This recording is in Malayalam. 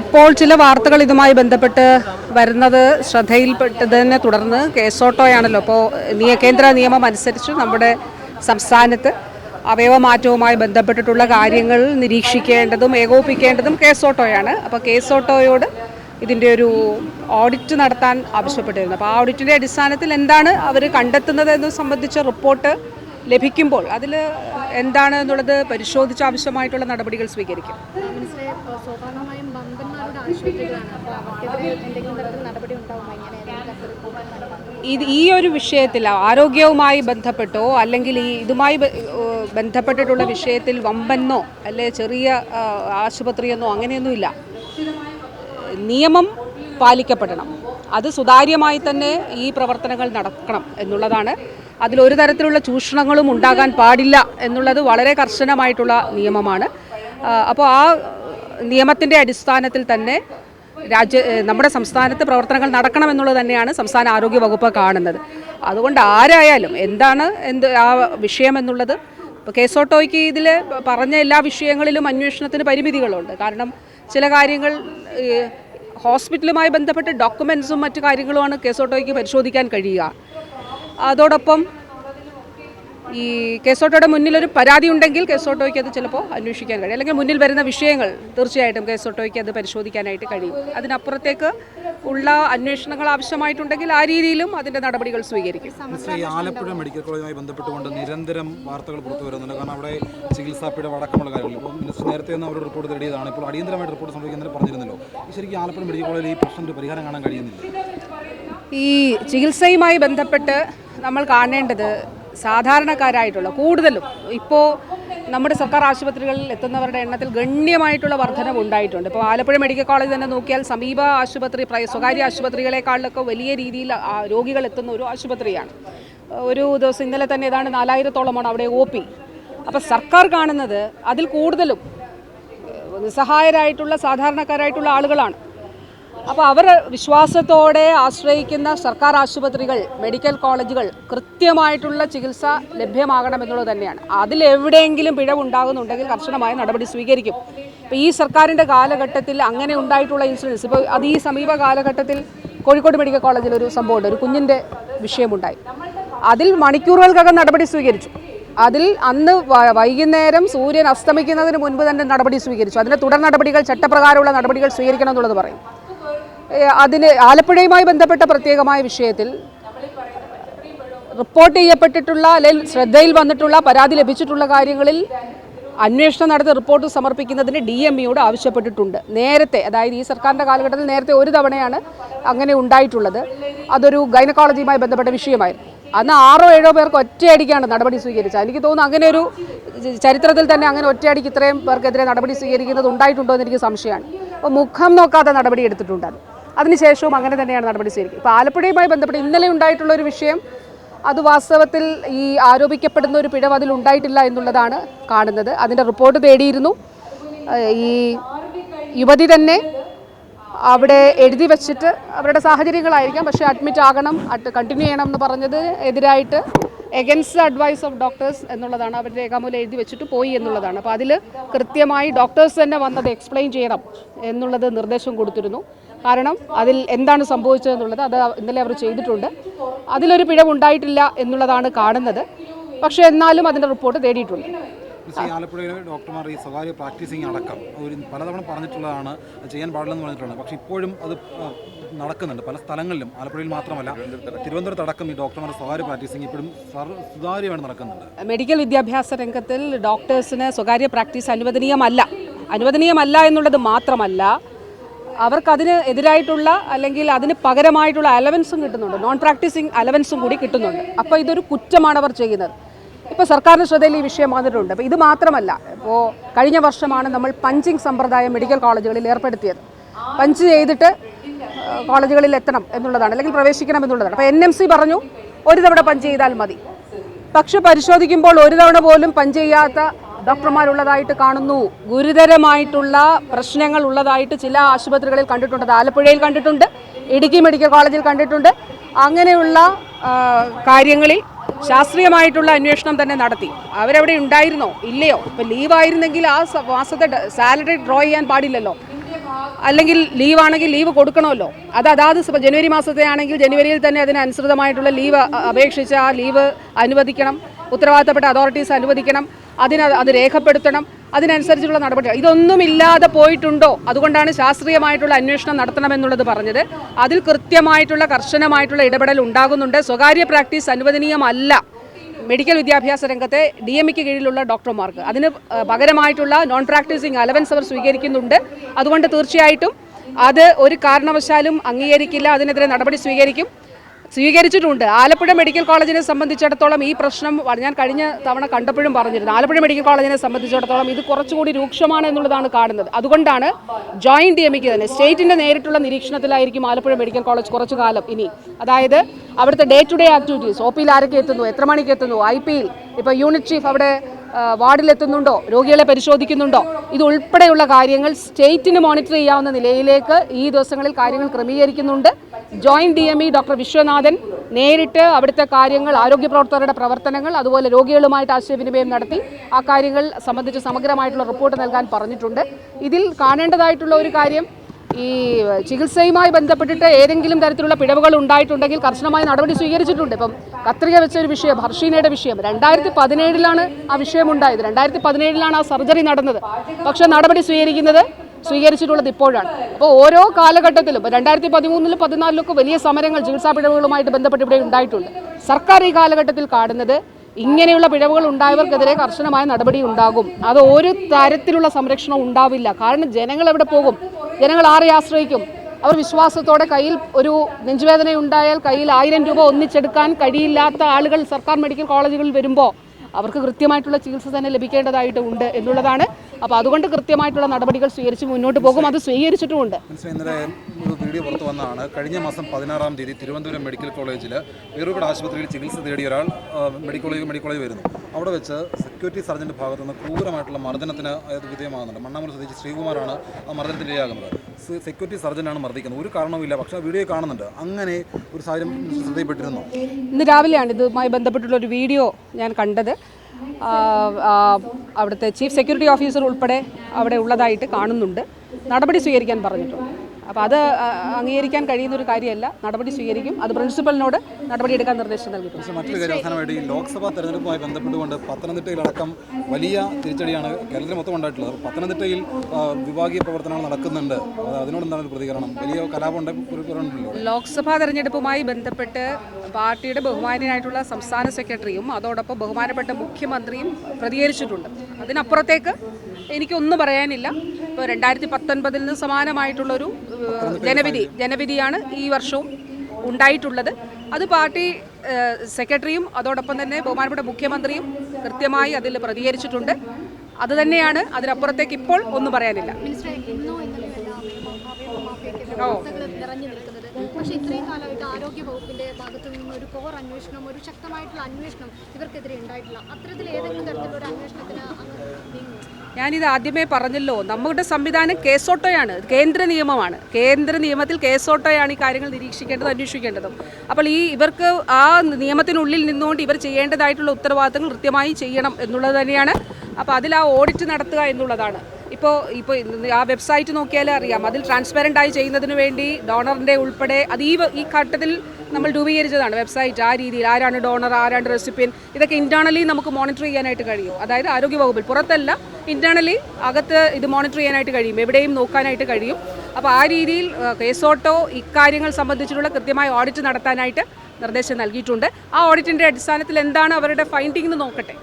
ഇപ്പോൾ ചില വാർത്തകൾ ഇതുമായി ബന്ധപ്പെട്ട് വരുന്നത് ശ്രദ്ധയിൽപ്പെട്ടതിനെ തുടർന്ന് കേസോട്ടോയാണല്ലോ അപ്പോൾ നിയ കേന്ദ്ര നിയമം അനുസരിച്ച് നമ്മുടെ സംസ്ഥാനത്ത് അവയവമാറ്റവുമായി ബന്ധപ്പെട്ടിട്ടുള്ള കാര്യങ്ങൾ നിരീക്ഷിക്കേണ്ടതും ഏകോപിപ്പിക്കേണ്ടതും കേസോട്ടോയാണ് അപ്പോൾ കേസോട്ടോയോട് ഇതിന്റെ ഒരു ഓഡിറ്റ് നടത്താൻ ആവശ്യപ്പെട്ടിരുന്നു. അപ്പോൾ ആ ഓഡിറ്റിന്റെ അടിസ്ഥാനത്തിൽ എന്താണ് അവർ കണ്ടെത്തുന്നത് എന്ന് സംബന്ധിച്ച റിപ്പോർട്ട് ലഭിക്കുമ്പോൾ അതിൽ എന്താണ് എന്നുള്ളത് പരിശോധിച്ച് ആവശ്യമായിട്ടുള്ള നടപടികൾ സ്വീകരിക്കും. ഇത് ഈ ഒരു വിഷയത്തിൽ ആരോഗ്യവുമായി ബന്ധപ്പെട്ടോ അല്ലെങ്കിൽ ഈ ഇതുമായി ബന്ധപ്പെട്ടിട്ടുള്ള വിഷയത്തിൽ വമ്പന്നോ അല്ലെ ചെറിയ ആശുപത്രിയെന്നോ അങ്ങനെയൊന്നുമില്ല നിയമം പാലിക്കപ്പെടണം. അത് സുതാര്യമായി തന്നെ ഈ പ്രവർത്തനങ്ങൾ നടക്കണം എന്നുള്ളതാണ്. അതിലൊരു തരത്തിലുള്ള ചൂഷണങ്ങളും ഉണ്ടാകാൻ പാടില്ല എന്നുള്ളത് വളരെ കർശനമായിട്ടുള്ള നിയമമാണ്. അപ്പോൾ ആ നിയമത്തിന്റെ അടിസ്ഥാനത്തിൽ തന്നെ രാജ്യ നമ്മുടെ സംസ്ഥാനത്ത് പ്രവർത്തനങ്ങൾ നടക്കണമെന്നുള്ളത് തന്നെയാണ് സംസ്ഥാന ആരോഗ്യ വകുപ്പ് കാണുന്നത്. അതുകൊണ്ട് ആരായാലും എന്താണ് എന്ത് ആ വിഷയം എന്നുള്ളത് ഇപ്പോൾ കേസോട്ടോയ്ക്ക് ഇതിൽ പറഞ്ഞ എല്ലാ വിഷയങ്ങളിലും അന്വേഷണത്തിന് പരിമിതികളുണ്ട്. കാരണം ചില കാര്യങ്ങൾ ഹോസ്പിറ്റലുമായി ബന്ധപ്പെട്ട് ഡോക്യുമെൻസും മറ്റു കാര്യങ്ങളുമാണ് കേസോട്ടോയ്ക്ക് പരിശോധിക്കാൻ കഴിയുക. അതോടൊപ്പം ഈ കേസോട്ടോയുടെ മുന്നിൽ ഒരു പരാതി ഉണ്ടെങ്കിൽ കേസോട്ടോയ്ക്ക് അത് ചിലപ്പോൾ അന്വേഷിക്കാൻ കഴിയും. അല്ലെങ്കിൽ മുന്നിൽ വരുന്ന വിഷയങ്ങൾ തീർച്ചയായിട്ടും കേസോട്ടോയ്ക്ക് അത് പരിശോധിക്കാനായിട്ട് കഴിയും. അതിനപ്പുറത്തേക്ക് ഉള്ള അന്വേഷണങ്ങൾ ആവശ്യമായിട്ടുണ്ടെങ്കിൽ ആ രീതിയിലും അതിന്റെ നടപടികൾ സ്വീകരിക്കും. ഈ ആലപ്പുഴ മെഡിക്കൽ കോളേജുമായി ബന്ധപ്പെട്ടുകൊണ്ട് നിരന്തരം വാർത്തകൾ പുറത്തു വരുന്നുണ്ട്. കാരണം അവിടെ ചികിത്സാ പിഴവ് അടക്കമുള്ള കാര്യങ്ങൾ. ഇപ്പോൾ മിനിസ്റ്റർ നേരത്തെ നിന്ന് അവരുടെ റിപ്പോർട്ട് തേടിയതാണ്. ഇപ്പോൾ അടിയന്തരമായിട്ട് റിപ്പോർട്ട് സംഭവിക്കുന്നതിന് പറഞ്ഞിരുന്നല്ലോ. ശരിക്കും ആലപ്പുഴ മെഡിക്കൽ കോളേജിൽ ഈ പ്രശ്നത്തിന് പരിഹാരം കാണാൻ കഴിയുന്നില്ല. ഈ ചികിത്സയുമായി ബന്ധപ്പെട്ട് നമ്മൾ കാണേണ്ടത് സാധാരണക്കാരായിട്ടുള്ള കൂടുതലും ഇപ്പോൾ നമ്മുടെ സർക്കാർ ആശുപത്രികളിൽ എത്തുന്നവരുടെ എണ്ണത്തിൽ ഗണ്യമായിട്ടുള്ള വർധനവ് ഉണ്ടായിട്ടുണ്ട് ഇപ്പോൾ ആലപ്പുഴ മെഡിക്കൽ കോളേജ് തന്നെ നോക്കിയാൽ സമീപ ആശുപത്രി സ്വകാര്യ ആശുപത്രികളെക്കാളിലൊക്കെ വലിയ രീതിയിൽ രോഗികൾ എത്തുന്ന ഒരു ആശുപത്രിയാണ്. ഒരു ദിവസം ഇന്നലെ തന്നെ ഏതാണ്ട് നാലായിരത്തോളമാണ് അവിടെ ഒ പി. അപ്പോൾ സർക്കാർ കാണുന്നത് അതിൽ കൂടുതലും നിസ്സഹായരായിട്ടുള്ള സാധാരണക്കാരായിട്ടുള്ള ആളുകളാണ്. അപ്പോൾ അവർ വിശ്വാസത്തോടെ ആശ്രയിക്കുന്ന സർക്കാർ ആശുപത്രികൾ മെഡിക്കൽ കോളേജുകൾ കൃത്യമായിട്ടുള്ള ചികിത്സ ലഭ്യമാകണമെന്നുള്ളത് തന്നെയാണ്. അതിലെവിടെയെങ്കിലും പിഴവുണ്ടാകുന്നുണ്ടെങ്കിൽ കർശനമായ നടപടി സ്വീകരിക്കും. ഇപ്പോൾ ഈ സർക്കാരിന്റെ കാലഘട്ടത്തിൽ അങ്ങനെ ഉണ്ടായിട്ടുള്ള ഇൻസിഡൻസ് ഇപ്പോൾ അത് ഈ സമീപ കാലഘട്ടത്തിൽ കോഴിക്കോട് മെഡിക്കൽ കോളേജിൽ ഒരു സംഭവമുണ്ട് ഒരു കുഞ്ഞിന്റെ വിഷയമുണ്ടായി. അതിൽ മണിക്കൂറുകൾക്കകം നടപടി സ്വീകരിച്ചു. അതിൽ അന്ന് വൈകുന്നേരം സൂര്യൻ അസ്തമിക്കുന്നതിന് മുൻപ് തന്നെ നടപടി സ്വീകരിച്ചു. അതിന്റെ തുടർ നടപടികൾ ചട്ടപ്രകാരമുള്ള നടപടികൾ സ്വീകരിക്കണം എന്നുള്ളത് പറയും. അതിന് ആലപ്പുഴയുമായി ബന്ധപ്പെട്ട പ്രത്യേകമായ വിഷയത്തിൽ റിപ്പോർട്ട് ചെയ്യപ്പെട്ടിട്ടുള്ള അല്ലെങ്കിൽ ശ്രദ്ധയിൽ വന്നിട്ടുള്ള പരാതി ലഭിച്ചിട്ടുള്ള കാര്യങ്ങളിൽ അന്വേഷണം നടത്തി റിപ്പോർട്ട് സമർപ്പിക്കുന്നതിന് ഡി എം ഇയോട് ആവശ്യപ്പെട്ടിട്ടുണ്ട്. നേരത്തെ അതായത് ഈ സർക്കാരിന്റെ കാലഘട്ടത്തിൽ നേരത്തെ ഒരു തവണയാണ് അങ്ങനെ ഉണ്ടായിട്ടുള്ളത്. അതൊരു ഗൈനക്കോളജിയുമായി ബന്ധപ്പെട്ട വിഷയമായിരുന്നു. അന്ന് ആറോ ഏഴോ പേർക്ക് ഒറ്റയടിക്കാണ് നടപടി സ്വീകരിച്ചത്. എനിക്ക് തോന്നുന്നു അങ്ങനെ ഒരു ചരിത്രത്തിൽ തന്നെ അങ്ങനെ ഒറ്റയടിക്ക് ഇത്രയും പേർക്കെതിരെ നടപടി സ്വീകരിക്കുന്നത് ഉണ്ടായിട്ടുണ്ടോ എന്ന് എനിക്ക് സംശയമാണ്. അപ്പോൾ മുഖം നോക്കാതെ നടപടി എടുത്തിട്ടുണ്ട് അതിനുശേഷവും അങ്ങനെ തന്നെയാണ് നടപടി സ്വീകരിക്കുക. ഇപ്പോൾ ആലപ്പുഴയുമായി ബന്ധപ്പെട്ട് ഇന്നലെ ഉണ്ടായിട്ടുള്ള ഒരു വിഷയം അത് വാസ്തവത്തിൽ ഈ ആരോപിക്കപ്പെടുന്ന ഒരു പിഴവ് അതിൽ ഉണ്ടായിട്ടില്ല എന്നുള്ളതാണ് കാണുന്നത്. അതിന്റെ റിപ്പോർട്ട് തേടിയിരുന്നു. ഈ യുവതി തന്നെ അവിടെ എഴുതി വെച്ചിട്ട് അവരുടെ സാഹചര്യങ്ങളായിരിക്കാം. പക്ഷേ അഡ്മിറ്റ് ആകണം കണ്ടിന്യൂ ചെയ്യണം എന്ന് പറഞ്ഞത് എതിരായിട്ട് എഗൻസ്റ്റ് അഡ്വൈസ് ഓഫ് ഡോക്ടേഴ്സ് എന്നുള്ളതാണ്. അവർ രേഖാമൂലം എഴുതി വെച്ചിട്ട് പോയി എന്നുള്ളതാണ്. അപ്പോൾ അതിൽ കൃത്യമായി ഡോക്ടേഴ്സ് തന്നെ വന്നത് എക്സ്പ്ലെയിൻ ചെയ്യണം എന്നുള്ളത് നിർദ്ദേശം കൊടുത്തിരുന്നു. കാരണം അതിൽ എന്താണ് സംഭവിച്ചതെന്നുള്ളത് അത് ഇന്നലെ അവർ ചെയ്തിട്ടുണ്ട്. അതിലൊരു പിഴവുണ്ടായിട്ടില്ല എന്നുള്ളതാണ് കാണുന്നത്. പക്ഷേ എന്നാലും അതിന്റെ റിപ്പോർട്ട് തേടിയിട്ടുണ്ട്. ആലപ്പുഴയിലെ ഡോക്ടർമാർ ഈ സ്വകാര്യ പ്രാക്ടീസിങ് അടക്കം ഒരു പലതവണ പറഞ്ഞിട്ടുള്ളതാണ് ചെയ്യാൻ പാടില്ലെന്ന് പറഞ്ഞിട്ടുള്ളത് പക്ഷേ ഇപ്പോഴും അത് നടക്കുന്നുണ്ട്. പല സ്ഥലങ്ങളിലും ആലപ്പുഴയിൽ മാത്രമല്ല തിരുവനന്തപുരത്ത് അടക്കം ഈ ഡോക്ടർമാരുടെ സ്വകാര്യ പ്രാക്ടീസിങ് ഇപ്പോഴും സുതാര്യമാണ് നടക്കുന്നുണ്ട്. മെഡിക്കൽ വിദ്യാഭ്യാസ രംഗത്തിൽ ഡോക്ടേഴ്സിന് സ്വകാര്യ പ്രാക്ടീസ് അനുവദനീയമല്ല. അനുവദനീയമല്ല എന്നുള്ളത് മാത്രമല്ല അവർക്കതിന് എതിരായിട്ടുള്ള അല്ലെങ്കിൽ അതിന് പകരമായിട്ടുള്ള അലവൻസും കിട്ടുന്നുണ്ട്. നോൺ പ്രാക്ടീസിങ് അലവൻസും കൂടി കിട്ടുന്നുണ്ട്. അപ്പോൾ ഇതൊരു കുറ്റമാണ് അവർ ചെയ്യുന്നത്. ഇപ്പോൾ സർക്കാരിന്റെ ശ്രദ്ധയിൽ ഈ വിഷയം വന്നിട്ടുണ്ട്. അപ്പോൾ ഇത് മാത്രമല്ല ഇപ്പോൾ കഴിഞ്ഞ വർഷമാണ് നമ്മൾ പഞ്ചിങ് സമ്പ്രദായം മെഡിക്കൽ കോളേജുകളിൽ ഏർപ്പെടുത്തിയത്. പഞ്ച് ചെയ്തിട്ട് കോളേജുകളിൽ എത്തണം എന്നുള്ളതാണ് അല്ലെങ്കിൽ പ്രവേശിക്കണം എന്നുള്ളതാണ്. അപ്പോൾ എൻ എം സി പറഞ്ഞു ഒരു തവണ പഞ്ച് ചെയ്താൽ മതി. പക്ഷെ പരിശോധിക്കുമ്പോൾ ഒരു തവണ പോലും പഞ്ച് ചെയ്യാത്ത ഡോക്ടർമാരുള്ളതായിട്ട് കാണുന്നു. ഗുരുതരമായിട്ടുള്ള പ്രശ്നങ്ങൾ ഉള്ളതായിട്ട് ചില ആശുപത്രികളിൽ കണ്ടിട്ടുണ്ട്. ആലപ്പുഴയിൽ കണ്ടിട്ടുണ്ട് ഇടുക്കി മെഡിക്കൽ കോളേജിൽ കണ്ടിട്ടുണ്ട്. അങ്ങനെയുള്ള കാര്യങ്ങളിൽ ശാസ്ത്രീയമായിട്ടുള്ള അന്വേഷണം തന്നെ നടത്തി. അവരവിടെ ഉണ്ടായിരുന്നോ? ഇല്ലയോ? ഇപ്പം ലീവായിരുന്നെങ്കിൽ ആ മാസത്തെ സാലറി ഡ്രോ ചെയ്യാൻ പാടില്ലല്ലോ. അല്ലെങ്കിൽ ലീവാണെങ്കിൽ ലീവ് കൊടുക്കണമല്ലോ. അത് അതാത് ജനുവരി മാസത്തെ ആണെങ്കിൽ ജനുവരിയിൽ തന്നെ അതിനനുസൃതമായിട്ടുള്ള ലീവ് അപേക്ഷിച്ച് ആ ലീവ് അനുവദിക്കണം. ഉത്തരവാദിത്തപ്പെട്ട അതോറിറ്റീസ് അനുവദിക്കണം. അതിന് അത് രേഖപ്പെടുത്തണം. അതിനനുസരിച്ചുള്ള നടപടി ഇതൊന്നുമില്ലാതെ പോയിട്ടുണ്ടോ? അതുകൊണ്ടാണ് ശാസ്ത്രീയമായിട്ടുള്ള അന്വേഷണം നടത്തണമെന്നുള്ളത് പറഞ്ഞത്. അതിൽ കൃത്യമായിട്ടുള്ള കർശനമായിട്ടുള്ള ഇടപെടൽ ഉണ്ടാകുന്നുണ്ട്. സ്വകാര്യ പ്രാക്ടീസ് അനുവദനീയമല്ല. മെഡിക്കൽ വിദ്യാഭ്യാസ രംഗത്തെ ഡി എം ഇക്ക് കീഴിലുള്ള ഡോക്ടർമാർക്ക്. അതിന് പകരമായിട്ടുള്ള നോൺ പ്രാക്ടീസിങ് അലവൻസ് അവർ സ്വീകരിക്കുന്നുണ്ട്. അതുകൊണ്ട് തീർച്ചയായിട്ടും അത് ഒരു കാരണവശാലും അംഗീകരിക്കില്ല. അതിനെതിരെ നടപടി സ്വീകരിക്കും. സ്വീകരിച്ചിട്ടുണ്ട്. ആലപ്പുഴ മെഡിക്കൽ കോളേജിനെ സംബന്ധിച്ചിടത്തോളം ഈ പ്രശ്നം ഞാൻ കഴിഞ്ഞ തവണ കണ്ടപ്പോഴും പറഞ്ഞിരുന്നു. ആലപ്പുഴ മെഡിക്കൽ കോളേജിനെ സംബന്ധിച്ചിടത്തോളം ഇത് കുറച്ചുകൂടി രൂക്ഷമാണ് എന്നുള്ളതാണ് കാണുന്നത്. അതുകൊണ്ടാണ് ജോയിന്റ് ഡി എമ്മിക്ക് തന്നെ സ്റ്റേറ്റിന്റെ നേരിട്ടുള്ള നിരീക്ഷണത്തിലായിരിക്കും ആലപ്പുഴ മെഡിക്കൽ കോളേജ് കുറച്ചു കാലം ഇനി. അതായത് അവിടുത്തെ day to day activities O പിയിൽ ആരൊക്കെ എത്തുന്നു എത്ര മണിക്ക് എത്തുന്നു ഐ പിയിൽ ഇപ്പോൾ യൂണിറ്റ് ചീഫ് അവിടെ വാർഡിലെത്തുന്നുണ്ടോ? രോഗികളെ പരിശോധിക്കുന്നുണ്ടോ? ഇതുൾപ്പെടെയുള്ള കാര്യങ്ങൾ സ്റ്റേറ്റിന് മോണിറ്റർ ചെയ്യാവുന്ന നിലയിലേക്ക് ഈ ദിവസങ്ങളിൽ കാര്യങ്ങൾ ക്രമീകരിക്കുന്നുണ്ട്. Joint D M E doctor Viswanathan നേരിട്ട് അവിടുത്തെ കാര്യങ്ങൾ ആരോഗ്യ പ്രവർത്തകരുടെ പ്രവർത്തനങ്ങൾ അതുപോലെ രോഗികളുമായിട്ട് ആശയവിനിമയം നടത്തി ആ കാര്യങ്ങൾ സംബന്ധിച്ച് സമഗ്രമായിട്ടുള്ള റിപ്പോർട്ട് നൽകാൻ പറഞ്ഞിട്ടുണ്ട്. ഇതിൽ കാണേണ്ടതായിട്ടുള്ള ഒരു കാര്യം ഈ ചികിത്സയുമായി ബന്ധപ്പെട്ടിട്ട് ഏതെങ്കിലും തരത്തിലുള്ള പിഴവുകൾ ഉണ്ടായിട്ടുണ്ടെങ്കിൽ കർശനമായ നടപടി സ്വീകരിച്ചിട്ടുണ്ട്. ഇപ്പം കത്രിക വെച്ച ഒരു വിഷയം ഹർഷീനയുടെ വിഷയം. രണ്ടായിരത്തി പതിനേഴിലാണ് ആ വിഷയം ഉണ്ടായത് രണ്ടായിരത്തി പതിനേഴിലാണ് ആ സർജറി നടന്നത്. പക്ഷെ നടപടി സ്വീകരിക്കുന്നത് സ്വീകരിച്ചിട്ടുള്ളത് ഇപ്പോഴാണ്. അപ്പോൾ ഓരോ കാലഘട്ടത്തിലും ഇപ്പോൾ രണ്ടായിരത്തി പതിമൂന്നിലും പതിനാലിലൊക്കെ വലിയ സമരങ്ങൾ ചികിത്സാ പിഴവുകളുമായിട്ട് ബന്ധപ്പെട്ട് ഇവിടെ ഉണ്ടായിട്ടുണ്ട്. സർക്കാർ ഈ കാലഘട്ടത്തിൽ കാണുന്നത് ഇങ്ങനെയുള്ള പിഴവുകൾ ഉണ്ടായവർക്കെതിരെ കർശനമായ നടപടി ഉണ്ടാകും. അത് ഒരു തരത്തിലുള്ള സംരക്ഷണം ഉണ്ടാവില്ല. കാരണം ജനങ്ങൾ എവിടെ പോകും? ജനങ്ങൾ ആരെ ആശ്രയിക്കും? അവർ വിശ്വാസത്തോടെ കയ്യിൽ ഒരു നെഞ്ചുവേദന ഉണ്ടായാൽ കയ്യിൽ ആയിരം രൂപ ഒന്നിച്ചെടുക്കാൻ കഴിയില്ലാത്ത ആളുകൾ സർക്കാർ മെഡിക്കൽ കോളേജുകളിൽ വരുമ്പോൾ അവർക്ക് കൃത്യമായിട്ടുള്ള ചികിത്സ തന്നെ ലഭിക്കേണ്ടതായിട്ട് ഉണ്ട് എന്നുള്ളതാണ്. അപ്പോൾ അതുകൊണ്ട് കൃത്യമായിട്ടുള്ള നടപടികൾ സ്വീകരിച്ച് മുന്നോട്ട് പോകും. അത് സ്വീകരിച്ചിട്ടുമുണ്ട്. വീഡിയോ പുറത്തു വന്നതാണ്. കഴിഞ്ഞ മാസം പതിനാറാം തീയതി തിരുവനന്തപുരം മെഡിക്കൽ കോളേജിൽ വേറൊരു ആശുപത്രിയിൽ ചികിത്സ തേടിയ ഒരാൾ മെഡിക്കൽ കോളേജ് മെഡിക്കൽ കോളേജ് വരുന്നു. അവിടെ വെച്ച് സെക്യൂരിറ്റി സർജന്റെ ഭാഗത്തു നിന്ന് ക്രൂരമായിട്ടുള്ള മർദ്ദനത്തിന് വിധേയമാകുന്നുണ്ട്. മണ്ണാമൂർ സ്വദേശി ശ്രീകുമാറാണ് ആ മർദ്ദനത്തിന് ഇരയാകുന്നത്. സെ- സെക്യൂരിറ്റി സർജനാണ് മർദ്ദിക്കുന്നത്. ഒരു കാരണവുമില്ല. പക്ഷേ വീഡിയോ കാണുന്നുണ്ട്. അങ്ങനെ ഒരു സാഹചര്യം ശ്രദ്ധയിൽപ്പെട്ടിരുന്നു. ഇന്ന് രാവിലെയാണ് ഇതുമായി ബന്ധപ്പെട്ടുള്ള ഒരു വീഡിയോ ഞാൻ കണ്ടത്. അവിടുത്തെ ചീഫ് സെക്യൂരിറ്റി ഓഫീസർ ഉൾപ്പെടെ അവിടെ ഉള്ളതായിട്ട് കാണുന്നുണ്ട്. നടപടി സ്വീകരിക്കാൻ പറഞ്ഞിട്ടുണ്ട്. അപ്പോൾ അത് അംഗീകരിക്കാൻ കഴിയുന്ന ഒരു കാര്യമല്ല. നടപടി സ്വീകരിക്കും. അത് പ്രിൻസിപ്പലിനോട് നടപടിയെടുക്കാൻ നിർദ്ദേശം നൽകിയിട്ടുണ്ട് മറ്റൊരു കാര്യം അവസാനമായിട്ട് ഈ ലോക്സഭാ തെരഞ്ഞെടുപ്പുമായി ബന്ധപ്പെട്ടുകൊണ്ട് പത്തനംതിട്ടയിലടക്കം വലിയ തിരിച്ചടിയാണ് കേരളത്തിൽ മൊത്തം ഉണ്ടായിട്ടുള്ളത്. പത്തനംതിട്ടയിൽ വിഭാഗീയ പ്രവർത്തനങ്ങൾ നടക്കുന്നുണ്ട്. അത് അതിനോട് എന്താണ് പ്രതികരണം? വലിയ കലാപം ലോക്സഭാ തെരഞ്ഞെടുപ്പുമായി ബന്ധപ്പെട്ട് പാർട്ടിയുടെ ബഹുമാനായിട്ടുള്ള സംസ്ഥാന സെക്രട്ടറിയും അതോടൊപ്പം ബഹുമാനപ്പെട്ട മുഖ്യമന്ത്രിയും പ്രതികരിച്ചിട്ടുണ്ട് അതിനപ്പുറത്തേക്ക് എനിക്കൊന്നും പറയാനില്ല ഇപ്പോൾ രണ്ടായിരത്തി പത്തൊൻപതിൽ നിന്ന് സമാനമായിട്ടുള്ളൊരു ജനവിധി ജനവിധിയാണ് ഈ വർഷവും ഉണ്ടായിട്ടുള്ളത് അത് പാർട്ടി സെക്രട്ടറിയും അതോടൊപ്പം തന്നെ ബഹുമാനപ്പെട്ട മുഖ്യമന്ത്രിയും കൃത്യമായി അതിൽ പ്രതികരിച്ചിട്ടുണ്ട് അത് തന്നെയാണ് അതിനപ്പുറത്തേക്ക് ഇപ്പോൾ ഒന്നും പറയാനില്ല മിനിസ്റ്റർ പക്ഷേ ഇത്രയും കാലമായിട്ട് ആരോഗ്യ വകുപ്പിന്റെ ഭാഗത്തു നിന്നും ഒരു കോർ അന്വേഷണം ഒരു ശക്തമായിട്ടുള്ള അന്വേഷണം ഇവർക്കെതിരെ ഉണ്ടായിട്ടില്ല. അത്തരത്തിൽ ഏതെങ്കിലും തരത്തിലുള്ള ഒരു അന്വേഷണത്തിന് ഞാനിത് ആദ്യമേ പറഞ്ഞല്ലോ നമ്മുടെ സംവിധാനം കേസോട്ടോയാണ് കേന്ദ്ര നിയമമാണ്. കേന്ദ്ര നിയമത്തിൽ കേസോട്ടോയാണ് ഈ കാര്യങ്ങൾ നിരീക്ഷിക്കേണ്ടതും അന്വേഷിക്കേണ്ടതും. അപ്പോൾ ഈ ഇവർക്ക് ആ നിയമത്തിനുള്ളിൽ നിന്നുകൊണ്ട് ഇവർ ചെയ്യേണ്ടതായിട്ടുള്ള ഉത്തരവാദിത്തങ്ങൾ കൃത്യമായി ചെയ്യണം എന്നുള്ളത് തന്നെയാണ്. അപ്പോൾ അതിൽ ആ ഓഡിറ്റ് നടത്തുക എന്നുള്ളതാണ്. ഇപ്പോൾ ഇപ്പോൾ ആ വെബ്സൈറ്റ് നോക്കിയാലേ അറിയാം. അതിൽ ട്രാൻസ്പെറന്റ് ആയി ചെയ്യുന്നതിന് വേണ്ടി ഡോണറിന്റെ ഉൾപ്പെടെ അത് ഈ ഈ ഘട്ടത്തിൽ നമ്മൾ രൂപീകരിച്ചതാണ് വെബ്സൈറ്റ് ആ രീതിയിൽ ആരാണ് ഡോണർ ആരാണ് റെസിപ്പിയൻ ഇതൊക്കെ ഇന്റേർണലി നമുക്ക് മോണിറ്റർ ചെയ്യാനായിട്ട് കഴിയും. അതായത് ആരോഗ്യ വകുപ്പിൽ പുറത്തല്ല ഇന്റേർണലി അകത്ത് ഇത് മോണിറ്റർ ചെയ്യാനായിട്ട് കഴിയും. എവിടെയും നോക്കാനായിട്ട് കഴിയും. അപ്പോൾ ആ രീതിയിൽ കേസോട്ടോ ഇക്കാര്യങ്ങൾ സംബന്ധിച്ചിട്ടുള്ള കൃത്യമായ ഓഡിറ്റ് നടത്താനായിട്ട് നിർദ്ദേശം നൽകിയിട്ടുണ്ട്. ആ ഓഡിറ്റിന്റെ അടിസ്ഥാനത്തിൽ എന്താണ് അവരുടെ ഫൈൻഡിംഗ് എന്ന് നോക്കട്ടെ.